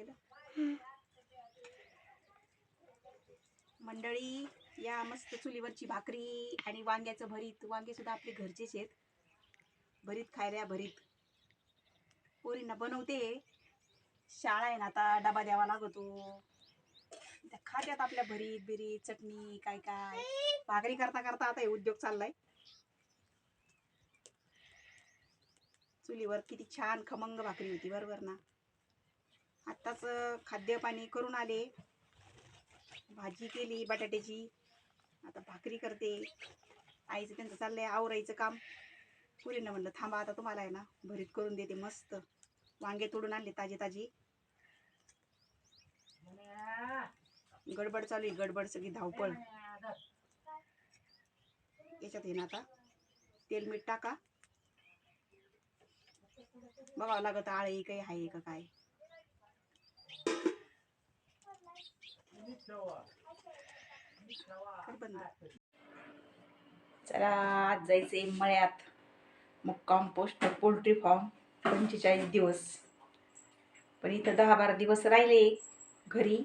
केलं. मंडळी या मस्त चुलीवरची भाकरी आणि वांग्याचं भरीत. वांगे सुद्धा आपले घरचेच आहेत. भरीत खायला भरीत. पोरींना बनवते. शाळा आहे ना आता डबा द्यावा लागतो. त्या खात्यात आपल्या भरीत बिरीत चटणी काय काय. भाकरी करता करता आता हे उद्योग चाललाय. चुलीवर किती छान खमंग भाकरी होती बरोबर ना? आत्ताच खाद्यपाणी करून आले. भाजी केली बटाट्याची. आता भाकरी करते. आईचं त्यांचं चाललंय आवरायचं काम. पुरीनं म्हणलं थांबा आता तुम्हाला आहे ना भरीत करून देते मस्त. वांगे तोडून आणले ताजे ताजे. गडबड चालू आहे गडबड सगळी धावपळ. याच्यात आहे ना आता तेल मीठ टाका. बघावं लागत आळे काही आहे का काय. चला आज जायचे मळ्यात. मुक्काम पोस्ट पोल्ट्री फार्म पंचेचाळीस दिवस. पण इथं दहा बारा दिवस राहिले घरी.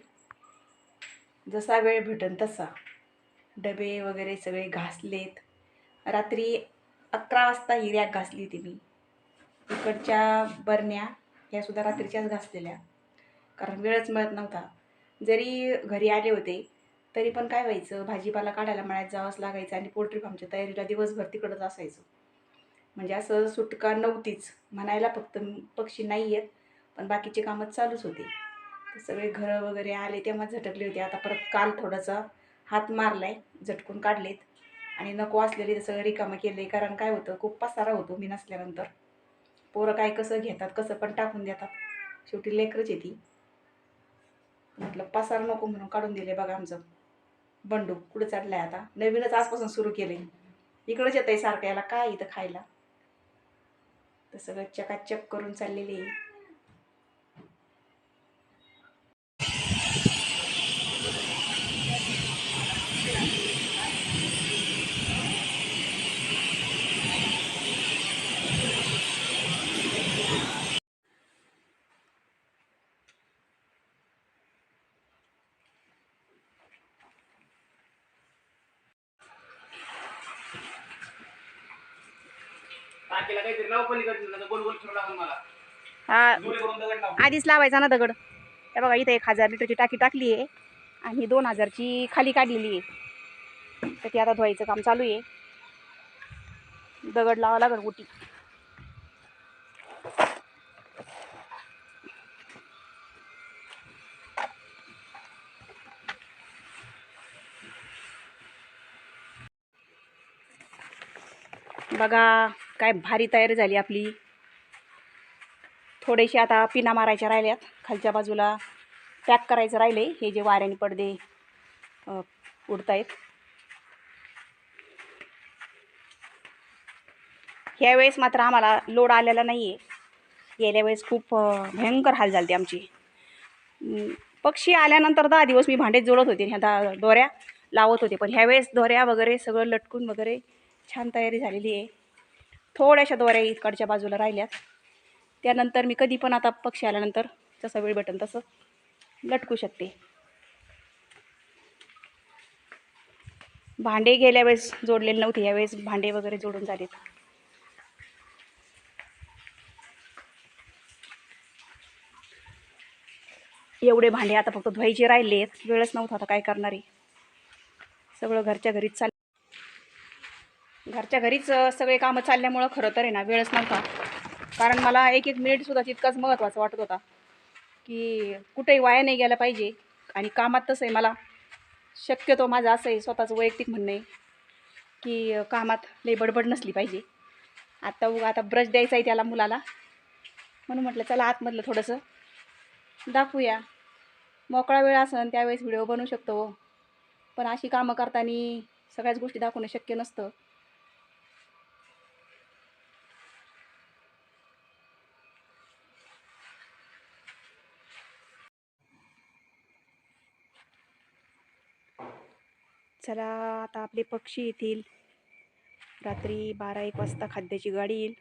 जसा वेळ भेटन तसा. डबे वगैरे सगळे घासलेत. रात्री अकरा वाजता ही रॅक घासली होती मी इकडच्या बरण्या ह्या सुद्धा रात्रीच्याच घासलेल्या. कारण वेळच मिळत नव्हता. जरी घरी आले होते तरी पण काय व्हायचं? भाजीपाला काढायला मळ्यात जावंच लागायचं आणि पोल्ट्री फार्मच्या तयारीला दिवसभर तिकडंच असायचं. म्हणजे असं सुटका नव्हतीच. म्हणायला फक्त पक्षी नाही आहेत पण बाकीचे कामं चालूच होते. सगळे घरं वगैरे आले तेव्हा झटकले होते. आता परत काल थोडासा हात मारला आहे झटकून काढलेत. आणि नको असलेले सगळं रिकामं केलं आहे कारण काय होतं? खूप पसारा होतो मी नसल्यानंतर. पोरं काय कसं घेतात कसं पण टाकून देतात. शेवटी लेकरच येते म्हटलं पसार नको म्हणून काढून दिले बघा आमचं. बंडू कुठं चढलाय आता? नवीनच आजपासून सुरू केले इकडंच येत आहे सारखं याला काय इथं खायला? तर सगळं चकाचक करून चाललेली आहे. टाकीला काहीतरी लाव पलीकडे नाही तर गोल गोल फिरू लागून मला. हा. करून दगड आधीच लावायचा ना दगड. हे बघा इथे एक हजार लिटरची टाकी टाकली आहे आणि दोन हजारची खाली काढलेली आहे. तर ती आता धुवायचं काम चालू आहे. दगड लावा लागल गुटी. बघा काय भारी तयारी झाली आपली. थोडेसे आता पिना मारायच्या राहिल्यात. खालच्या बाजूला पॅक करायचं राहिले. हे जे वाऱ्याने पडदे अ, उडतायत. ह्यावेळेस मात्र आम्हाला लोड आलेला नाही आहे गेल्या वेळेस खूप भयंकर हाल झाले आमची. पक्षी आल्यानंतर दहा दिवस मी भांडे जोडत होते. ह्या दा दोऱ्या लावत होते. पण ह्यावेळेस दोऱ्या वगैरे सगळं लटकून वगैरे छान तयारी झालेली आहे. थोड्याशा दोऱ्या इकडच्या बाजूला राहिल्यात. त्यानंतर मी कधी पण आता पक्षी आल्यानंतर जसं वेळ भेटेल तसं लटकू शकते. भांडे गेल्या वेळेस जोडलेले नव्हते यावेळेस भांडे वगैरे जोडून झालेत. एवढे भांडे आता फक्त धुवायचे राहिले आहेत वेळच नव्हता आता काय करणार आहे? सगळं घरच्या घरीच चाल घरच्या घरीच सगळे कामं चालल्यामुळं खरं तर आहे ना वेळच नव्हता. कारण मला एक एक मिनिटसुद्धा तितकाच महत्त्वाचा वाटत होता की कुठेही वाया नाही गेला पाहिजे आणि कामात तसं आहे मला. शक्यतो माझं असं आहे स्वतःचं वैयक्तिक म्हणणं आहे की कामात लई बडबड नसली पाहिजे. आत्ता उगा आता ब्रश द्यायचा आहे त्याला मुलाला. म्हणून म्हटलं चला आतमधलं थोडंसं दाखवूया. मोकळा वेळ असेल त्यावेळेस व्हिडिओ बनवू शकतो. पण अशी कामं करताना सगळ्याच गोष्टी दाखवणं शक्य नसतं. चला आता आपले पक्षी येतील. रात्री बारा एक वाजता खाद्याची गाडी येईल.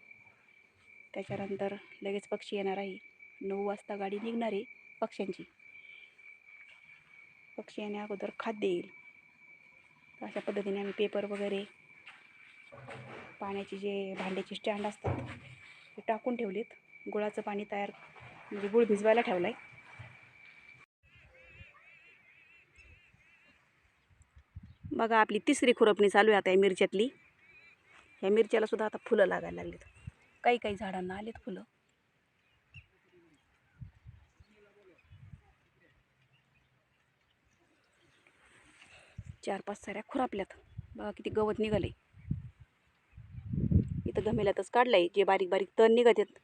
त्याच्यानंतर लगेच पक्षी येणार आहे. नऊ वाजता गाडी निघणार आहे पक्ष्यांची. पक्षी येण्या अगोदर खाद्य येईल. अशा पद्धतीने आम्ही पेपर वगैरे पाण्याची जे भांड्याचे स्टँड असतात ते टाकून ठेवलेत. गुळाचं पाणी तयार म्हणजे गुळ भिजवायला ठेवला आहे बघा आपली तिसरी खुरपणी चालू आहे आता या मिरच्यातली. ह्या मिरच्याला सुद्धा आता फुलं लागायला लागलीत. काही काही झाडांना आलेत फुलं. चार पाच साऱ्या खुरापल्यात. बघा किती गवत निघाले इथं गमेल्यातच काढलंय जे बारीक बारीक तण निघत आहेत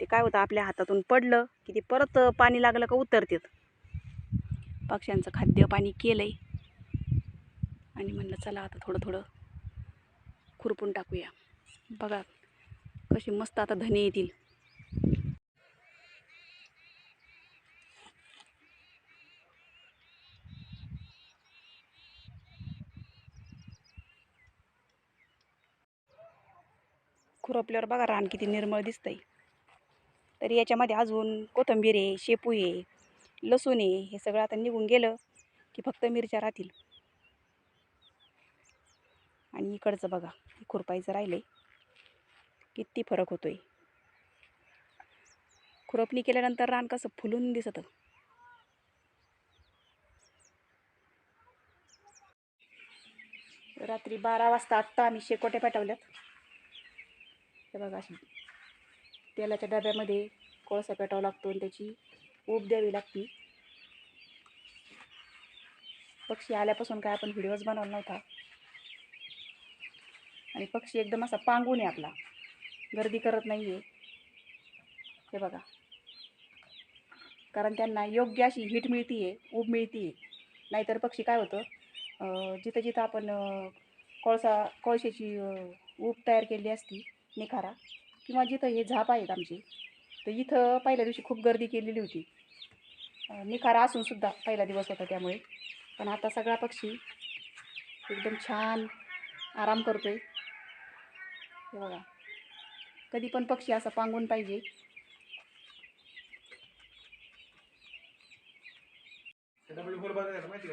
ते काय होतं आपल्या हातातून पडलं की ते परत पाणी लागलं का उतरतात. पक्ष्यांचं खाद्य पाणी केलंय. आणि म्हणलं चला आता थोडं थोडं खुरपून टाकूया. बघा कशी मस्त आता धने येतील. खुरपल्यावर बघा रान किती निर्मळ दिसतंय. तरी याच्यामध्ये अजून कोथिंबीर आहे शेपू आहे लसूण आहे हे सगळं आता निघून गेलं की फक्त मिरच्या राहतील. आणि इकडचं बघा खुरपायचं खुरपायचं आहे किती फरक होतो आहे खुरपणी केल्यानंतर रान कसं फुलून दिसतं. रात्री बारा वाजता आत्ता आम्ही शेकोट्या पेटवल्यात. हे बघा अशी तेलाच्या डब्यामध्ये कोळसा पेटावा लागतो आणि त्याची ऊब द्यावी लागते. पक्षी आल्यापासून काय आपण व्हिडिओज बनवला नव्हता. आणि पक्षी एकदम असा पांगून आहे आपला. गर्दी करत नाही आहे हे बघा. कारण त्यांना योग्य अशी हीट मिळती आहे ऊब मिळती आहे नाहीतर पक्षी काय होतं जिथं जिथं आपण कोळसा कोळशाची ऊब तयार केली असती निखारा किंवा जिथं हे झाप आहेत आमचे तर इथं पहिल्या दिवशी खूप गर्दी केलेली होती. निखारा असूनसुद्धा पहिला दिवस होता त्यामुळे. पण आता सगळा पक्षी एकदम छान आराम करतो आहे हे बघा. कधी पण पक्षी असा पांगून पाहिजे. माहिती